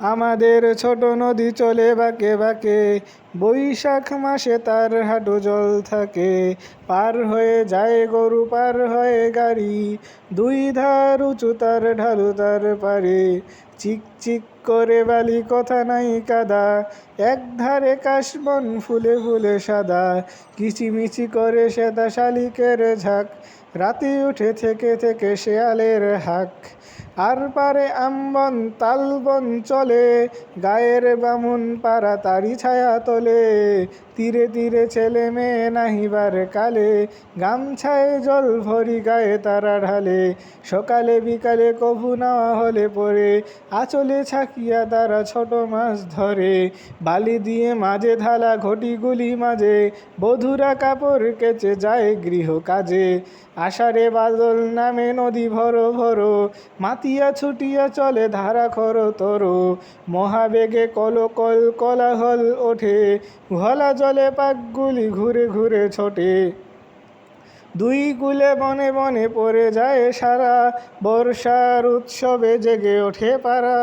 আমাদের ছোট নদী চলে বাঁকে বাঁকে, বৈশাখ মাসে তার হাঁটু জল থাকে। পার হয়ে যায় গরু, পার হয়ে গাড়ি। দুই ধার উঁচু, তার ঢালু তার পারে চিক চিক করে বালি, কথা নাই কাদা। এক ধারে কাশবন, ফুলে ফুলে সাদা। কিচিমিচি করে সেদা শালিকের ঝাঁক। রাতে উঠে থেকে থেকে শেয়ালের হাক। আর পারে আমবন, তালবন চলে, গায়ের বামুন পাড়া তারি ছায়া তোলে। তীরে তীরে ছেলে মেয়ে নাহিবার কালে, গামছায় জল ভরি গায়ে তারা ঢালে। সকালে বিকালে কভু নেওয়া হলে পরে, আঁচলে ছাকিয়া তারা ছোট মাছ ধরে। বালি দিয়ে মাঝে ঢালা ঘটিগুলি মাঝে বধুরা কাপড় কেচে যায় গৃহ কাজে। আষাঢ়ে বাদল নামে নদী ভরো ভরো, মাতিয়া ছুটিয়া চলে ধারা খর তর। মহাবেগে কল কল কলাহল ওঠে, ঘলা জলে পাকগুলি ঘুরে ঘুরে ছোটে। দুই কুলে বনে বনে পড়ে যায় সারা, বর্ষার উৎসবে জেগে ওঠে পারা